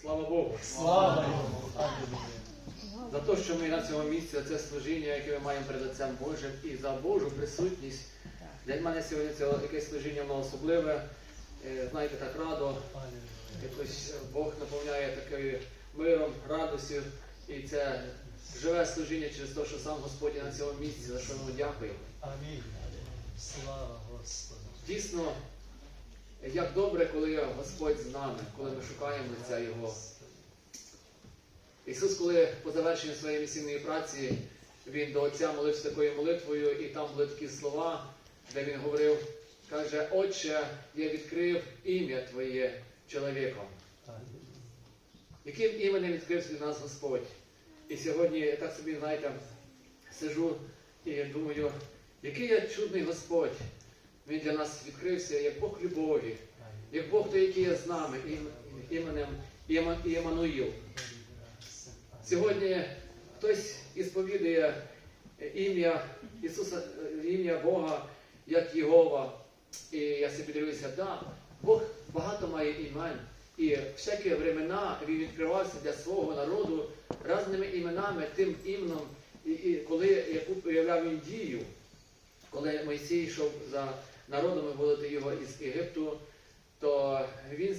Слава Богу! Слава! Аллилуйя! За те, що ми на цьому місці, це служіння, яке ми маємо перед Отцем Божим, і за Божу присутність. Для мене сьогодні це якесь служіння воно особливе. Е, Знаєте, так радо. Якось Бог наповняє таким миром, радостю. І це живе служіння через те, що сам Господь є на цьому місці, за що ми дякуємо. Амінь! Слава Господу! Дійсно, як добре, коли Господь з нами, коли ми шукаємо лиця Його. Ісус, коли по завершенню своєї місійної праці, Він до Отця молився такою молитвою, і там були такі слова, де Він говорив, каже, Отче, я відкрив ім'я Твоє чоловіком. Яким іменем відкрився для нас Господь? І сьогодні я так собі, знаєте, сижу і думаю, який я чудний Господь. Він для нас відкрився як Бог любові, як Бог той, який є з нами, ім- іменем Іма- Іммануїл. Сьогодні хтось ісповідує ім'я Ісуса, ім'я Бога як Єгова. І я собі дивлюся, да, Бог багато має імен. І всякі времена він відкривався для свого народу різними іменами, тим іменом, і, і коли яку проявляв він дію, коли Мойсій йшов за народом і виводити його із Єгипту, то він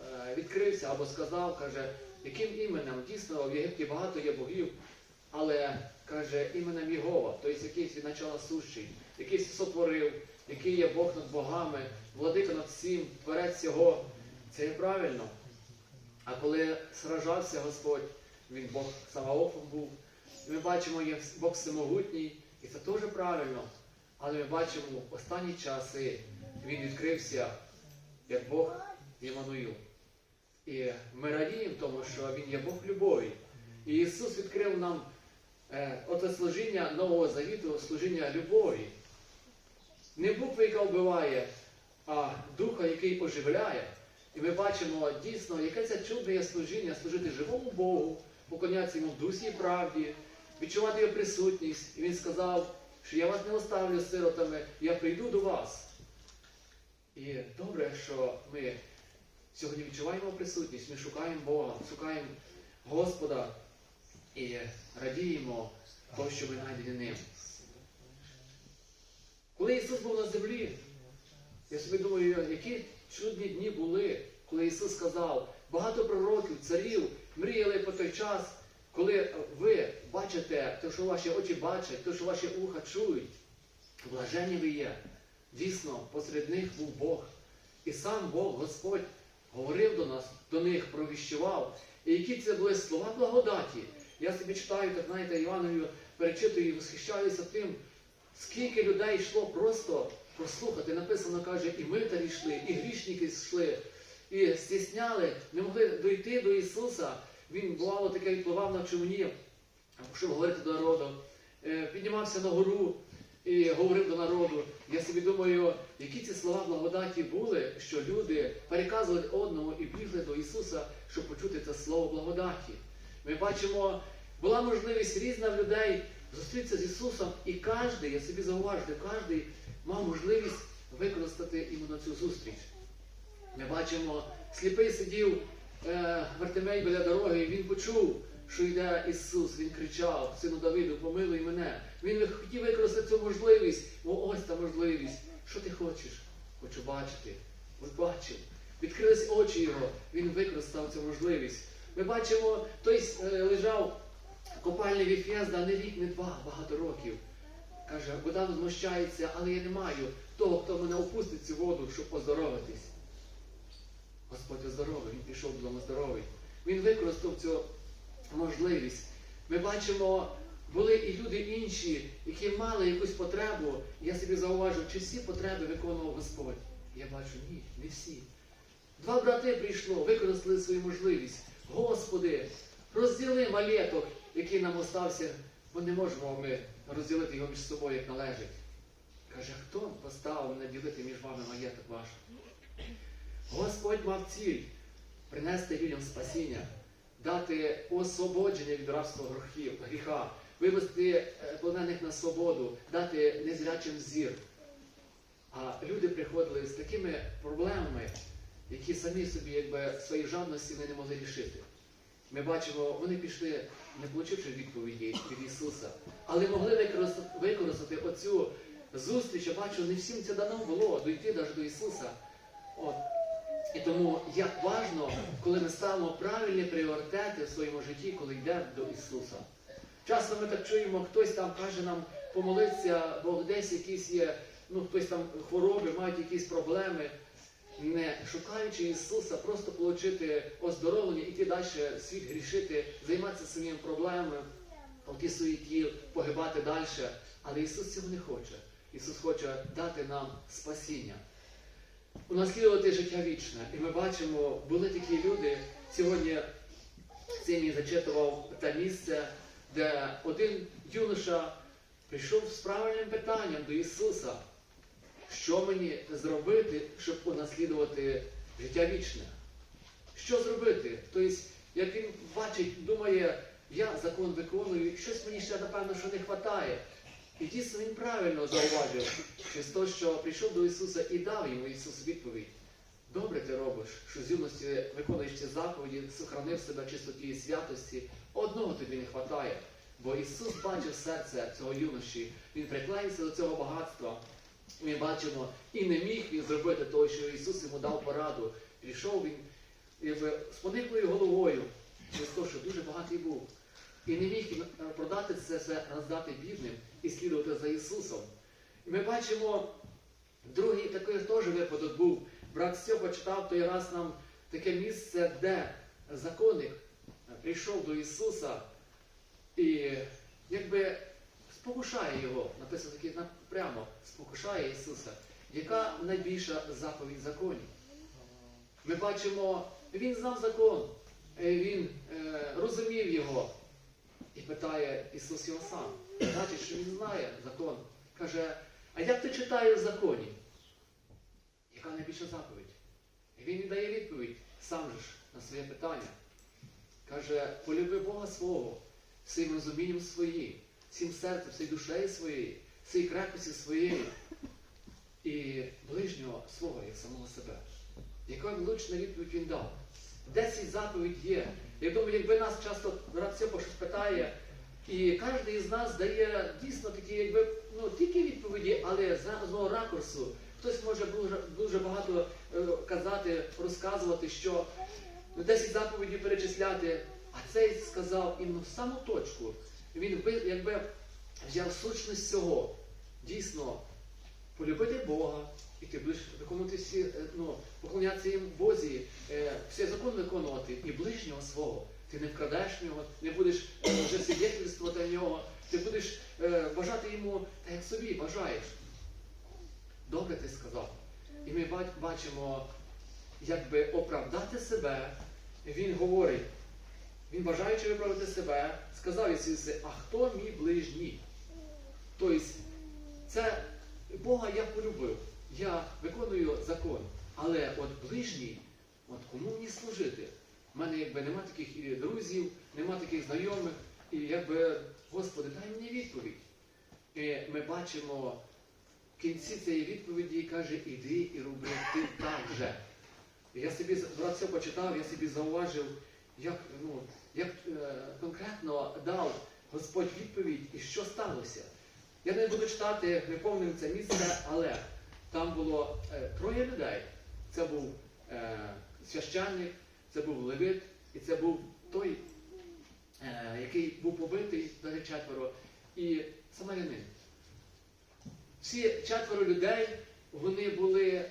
е, відкрився або сказав, каже, яким іменем дійсно в Єгипті багато є богів, але каже іменем Єгова, тобто якийсь від начала сущий, якийсь сотворив, який є Бог над богами, владика над всім, творець всього. Це є правильно. А коли сражався Господь, він Бог Саваофом був. Ми бачимо, є Бог всемогутній, і це теж правильно. Але ми бачимо, в останні часи він відкрився як Бог Ємануїл. І ми радіємо тому, що Він є Бог любові. І Ісус відкрив нам е, оце служіння Нового Завіту, служіння любові. Не букви, яка вбиває, а духа, який оживляє. І ми бачимо дійсно, яке це чудне є служіння, служити живому Богу, поклонятися йому в дусі і правді, відчувати його присутність. І він сказав, що я вас не оставлю сиротами, я прийду до вас. І добре, що ми сьогодні відчуваємо присутність, ми шукаємо Бога, шукаємо Господа і радіємо того, що ми знайдені ним. Коли Ісус був на землі, я собі думаю, які чудні дні були, коли Ісус сказав, багато пророків, царів мріяли по той час, коли ви бачите те, що ваші очі бачать, те, що ваші уха чують. Блажені ви є. Дійсно, посеред них був Бог. І сам Бог, Господь, говорив до нас, до них провіщував. І які це були слова благодаті. Я собі читаю, так знаєте, Іванові перечитую і восхищаюся тим, скільки людей йшло просто послухати. Написано, каже, і митарі йшли, і грішники йшли, і стісняли, не могли дойти до Ісуса. Він бувало таке відпливав на човні, щоб говорити до народу. Е, Піднімався на гору і говорив до народу. Я собі думаю, які ці слова благодаті були, що люди переказували одному і бігли до Ісуса, щоб почути це слово благодаті. Ми бачимо, була можливість різна в людей зустрітися з Ісусом, і кожен, я собі зауважую, кожен мав можливість використати іменно цю зустріч. Ми бачимо, сліпий сидів е, Вартимей біля дороги, він почув, що йде Ісус. Він кричав, сину Давиду, помилуй мене. Він хотів використати цю можливість. О, ось та можливість. Що ти хочеш? Хочу бачити. Ось бачив. Відкрились очі його, він використав цю можливість. Ми бачимо, той е, лежав копальний Віфєзда не рік, не два, багато років. Каже, вода возмущається, але я не маю того, хто мене опустить цю воду, щоб оздоровитись. Господь оздоровий, він пішов додому здоровий. Він використав цю можливість. Ми бачимо, були і люди інші, які мали якусь потребу. Я собі зауважив, чи всі потреби виконував Господь. Я бачу, ні, не всі. Два брати прийшло, використали свою можливість. Господи, розділи малеток, який нам остався, бо не можемо ми розділити його між собою, як належить. Каже, хто поставив мене ділити між вами маєток ваш? Господь мав ціль принести людям спасіння, дати освободження від рабства гріхів, гріха, вивести е, полонених на свободу, дати незрячим зір. А люди приходили з такими проблемами, які самі собі якби свої жадності не могли рішити. Ми бачимо, вони пішли, не получивши відповіді від Ісуса, але могли використати оцю зустріч. Я бачу, не всім це дано було дойти навіть до Ісуса. От. І тому як важно, коли ми ставимо правильні пріоритети в своєму житті, коли йдемо до Ісуса. Часто ми так чуємо, хтось там каже нам помолитися, бо десь якісь є, ну хтось там хвороби, мають якісь проблеми. Не шукаючи Ісуса, просто отримати оздоровлення, іти далі світ грішити, займатися своїми проблемами, тій суеті, погибати далі. Але Ісус цього не хоче. Ісус хоче дати нам спасіння, унаслідувати життя вічне. І ми бачимо, були такі люди. Сьогодні Симій зачитував те місце, де один юноша прийшов з правильним питанням до Ісуса. Що мені зробити, щоб унаслідувати життя вічне? Що зробити? Тобто, як він бачить, думає, я закон виконую, щось мені ще, напевно, що не вистачає. І дійсно він правильно зауважив через те, що прийшов до Ісуса і дав йому Ісус відповідь. Добре ти робиш, що з юності виконуєш ці заповіді, сохранив себе чистоті і святості. Одного тобі не вистачає. Бо Ісус бачив серце цього юноші, Він приклеївся до цього багатства. Ми бачимо, і не міг він зробити того, що Ісус йому дав пораду. Прийшов він з пониклою головою, через те, що дуже багатий був. І не міг е, продати це все, роздати бідним і слідувати за Ісусом. І ми бачимо, другий такий теж випадок був. Брат Стьопа читав той раз нам таке місце, де законник прийшов до Ісуса і якби спокушає його, написано таке прямо, спокушає Ісуса. Яка найбільша заповідь законів? Ми бачимо, він знав закон, е, він е, розумів його і питає Ісус його сам. Бачить, що він знає закон. Каже, а як ти читаєш в законі? Яка найбільша заповідь? І він і дає відповідь сам же ж на своє питання. Каже, полюби Бога свого, всім розумінням своїм, всім серцем, всією душею своєю, всією крепкості своєї і ближнього свого, як самого себе. Яка влучна відповідь він дав? Десять заповідь є. Я думаю, якби нас часто брат Сьопа щось питає, і кожен із нас дає дійсно такі, якби ну тільки відповіді, але з одного ракурсу. Хтось може дуже, дуже багато е, казати, розказувати, що ну, 10 заповідей перечисляти, а цей сказав іменно в саму точку. Він якби взяв сущність цього. Дійсно, полюбити Бога, і ти будеш е, ну, поклонятися їм Бозі, е, всі закон виконувати і ближнього свого. Ти не вкрадеш в нього, не будеш е, вже свідетельствувати нього, ти будеш бажати йому так, як собі бажаєш. Добре ти сказав. І ми ба- бачимо, якби оправдати себе, він говорить, він бажаючи виправити себе, сказав Ісусі, а хто мій ближній? Тобто, це Бога я полюбив, я виконую закон, але от ближній, от кому мені служити? У мене якби нема таких і друзів, нема таких знайомих, і якби, Господи, дай мені відповідь. І ми бачимо в кінці цієї відповіді каже, іди і роби ти так же. І я собі брат це почитав, я собі зауважив, як, ну, як е, конкретно дав Господь відповідь і що сталося. Я не буду читати неповним це місце, але там було е, троє людей. Це був е, священник, це був левит, і це був той, е, який був побитий, далі четверо, і самарянин. Всі четверо людей, вони були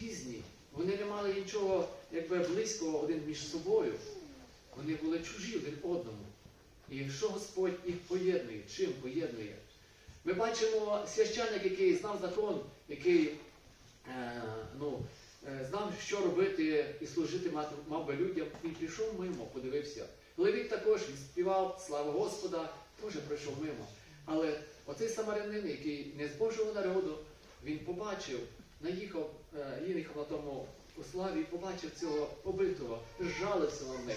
різні. Вони не мали нічого якби близького один між собою. Вони були чужі один одному. І що Господь їх поєднує? Чим поєднує? Ми бачимо священник, який знав закон, який е, ну, е, знав, що робити і служити мав, би людям. Він прийшов мимо, подивився. Левіт також співав слава Господа, теж пройшов мимо. Але оцей самарянин, який не з Божого народу, він побачив, наїхав, е, їхав на тому у славі побачив цього побитого, жалився над ним.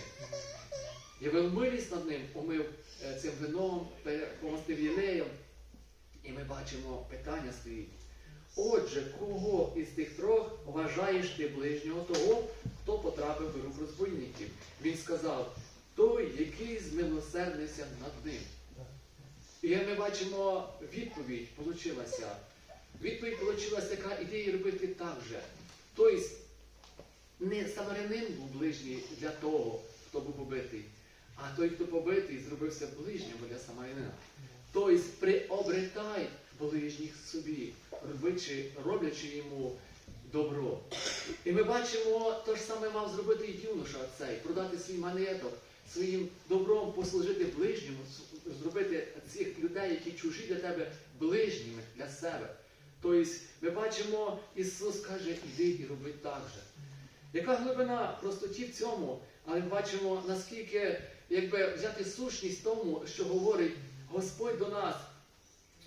Явив милість над ним, умив е, цим вином, помастив єлеєм. І ми бачимо, питання стоїть. Отже, кого із тих трьох вважаєш ти ближнього того, хто потрапив до рук розбойників? Він сказав, той, який змилосердився над ним. І ми бачимо, відповідь получилася. Відповідь получилася така, іди і робити так же. Тобто, не самарянин був ближній для того, хто був побитий, а той, хто побитий, зробився ближнім для самарянина. Тобто, приобретай ближніх собі, робичи, роблячи йому добро. І ми бачимо, то ж саме мав зробити юноша цей, продати свій манеток, своїм добром послужити ближньому, зробити цих людей, які чужі для тебе, ближніми для себе. Тобто, ми бачимо, Ісус каже, іди і роби так же. Яка глибина простоті в цьому, але ми бачимо, наскільки якби взяти сущність тому, що говорить Господь до нас,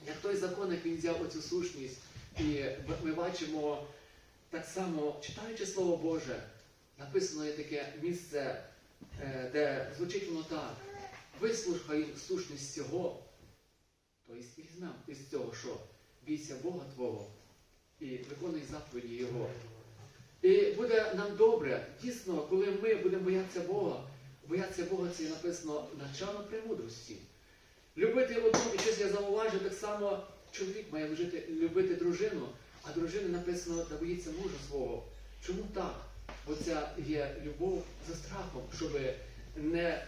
як той законник він взяв оцю сущність. І ми бачимо так само, читаючи Слово Боже, написано є таке місце, е, де звучить воно так. Вислухай сущність цього, то із візьмемо із цього, що бійся Бога Твого і виконуй заповіді Його. І буде нам добре, дійсно, коли ми будемо боятися Бога, боятися Бога це написано начало премудрості. Любити одну, і щось я зауважу, так само чоловік має любити, любити дружину, а дружина написано, та боїться мужа свого. Чому так? Бо це є любов за страхом, щоб не,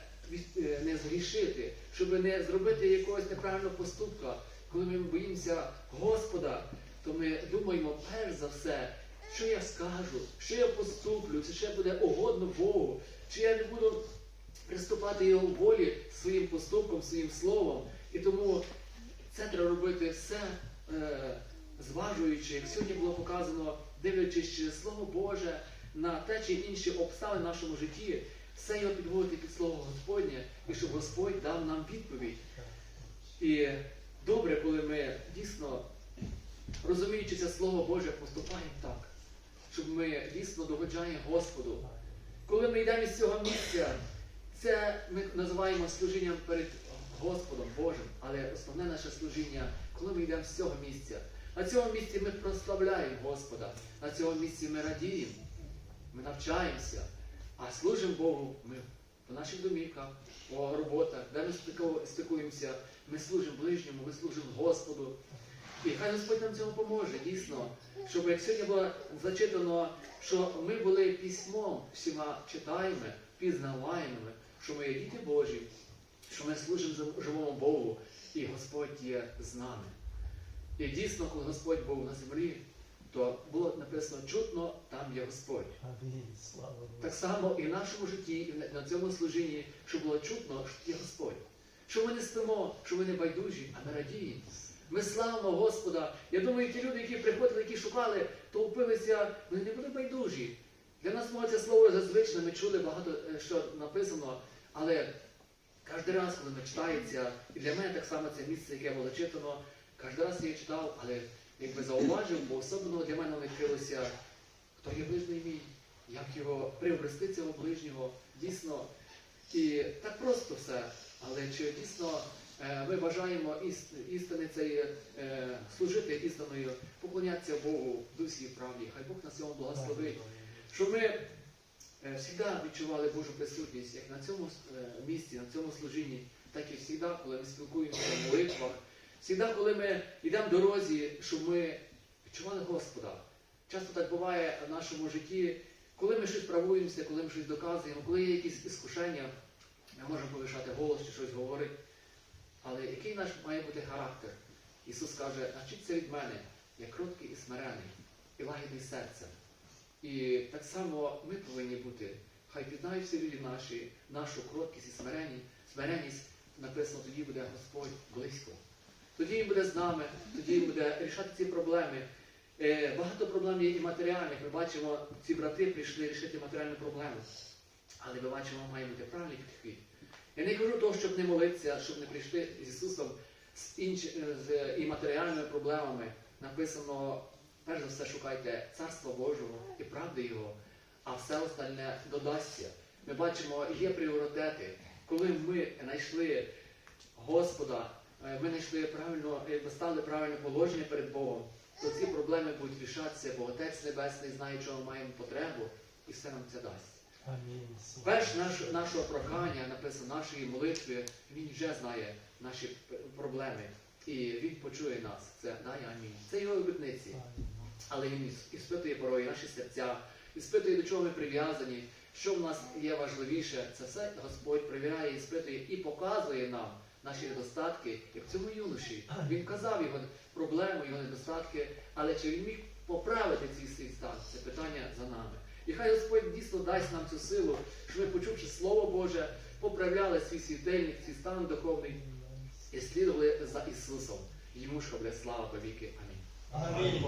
е, не згрішити, щоб не зробити якогось неправильного поступка. Коли ми боїмося Господа, то ми думаємо перш за все, що я скажу, що я поступлю, чи ще буде угодно Богу, чи я не буду приступати його волі своїм поступком, своїм словом. І тому це треба робити все е, зважуючи, як сьогодні було показано, дивлячись через Слово Боже на те чи інші обставини в нашому житті, все його підводити під Слово Господнє, і щоб Господь дав нам відповідь. І добре, коли ми дійсно, розуміючи це Слово Боже, поступаємо так, щоб ми дійсно догоджаємо Господу. Коли ми йдемо із цього місця, це ми називаємо служінням перед Господом Божим, але основне наше служіння, коли ми йдемо з цього місця. На цьому місці ми прославляємо Господа, на цьому місці ми радіємо, ми навчаємося, а служимо Богу ми по наших домівках, по роботах, де ми стику- стикуємося, ми служимо ближньому, ми служимо Господу. І хай Господь нам цьому поможе, дійсно, щоб як сьогодні було зачитано, що ми були письмом всіма читаємо, пізнаваємо, що ми є діти Божі, що ми служимо живому Богу, і Господь є з нами. І дійсно, коли Господь був на землі, то було написано чутно, там є Господь. Так само і в нашому житті, і на- цьому служінні, щоб було чутно, що є Господь. Що ми не спимо, що ми не байдужі, а ми радіємо. Ми славимо Господа. Я думаю, ті люди, які приходили, які шукали, то впилися, вони не були байдужі. Для нас може це слово зазвичне, ми чули багато, е, що написано, але кожен раз, коли ми читається, і для мене так само це місце, яке було читано, кожен раз я читав, але якби зауважив, бо особливо для мене відкрилося, хто є ближній мій, як його приобрести цього ближнього, дійсно. І так просто все. Але чи дійсно е, ми бажаємо іс- істини цієї е, служити істиною, поклонятися Богу дусі і правді. Хай Бог нас цьому благословить. Щоб ми завжди відчували Божу присутність, як на цьому е, місці, на цьому служінні, так і завжди, коли ми спілкуємося в молитвах, завжди, коли ми йдемо дорозі, щоб ми відчували Господа. Часто так буває в нашому житті, коли ми щось правуємося, коли ми щось доказуємо, коли є якісь іскушення, ми можемо повишати голос чи щось говорити. Але який наш має бути характер? Ісус каже, навчіться від мене, я кроткий і смирений, і лагідний серцем. І так само ми повинні бути. Хай пізнають всі люди наші, нашу кроткість і смирені, смиреність, написано, тоді буде Господь близько. Тоді Він буде з нами, тоді Він буде рішати ці проблеми. Е, багато проблем є і матеріальних. Ми бачимо, ці брати прийшли рішити матеріальну проблему. Але ми бачимо, має бути правильний підхід. Я не кажу того, щоб не молитися, щоб не прийшли з Ісусом з, інч... з і матеріальними проблемами. Написано, перш за все, шукайте Царства Божого і правди Його, а все остальне додасться. Ми бачимо, є пріоритети. Коли ми знайшли Господа, е, ми знайшли правильно, якби стали правильне положення перед Богом, то ці проблеми будуть рішатися, бо Отець Небесний знає, чого маємо потребу, і все нам це дасть. Амінь. Перш наш, нашого прохання, написано нашої молитви, він вже знає наші проблеми. І він почує нас. Це дай амінь. Це його обітниці. Але він іс- іспитує порою наші серця, іспитує, до чого ми прив'язані, що в нас є важливіше. Це все Господь перевіряє, іспитує і показує нам наші недостатки, як цьому юноші. Він казав його проблему, його недостатки, але чи він міг поправити цей свій стан? Це питання за нами. І хай Господь дійсно дасть нам цю силу, щоб ми, почувши Слово Боже, поправляли свій світильник, свій стан духовний і слідували за Ісусом. Йому ж хай слава повіки. Амінь. Амінь.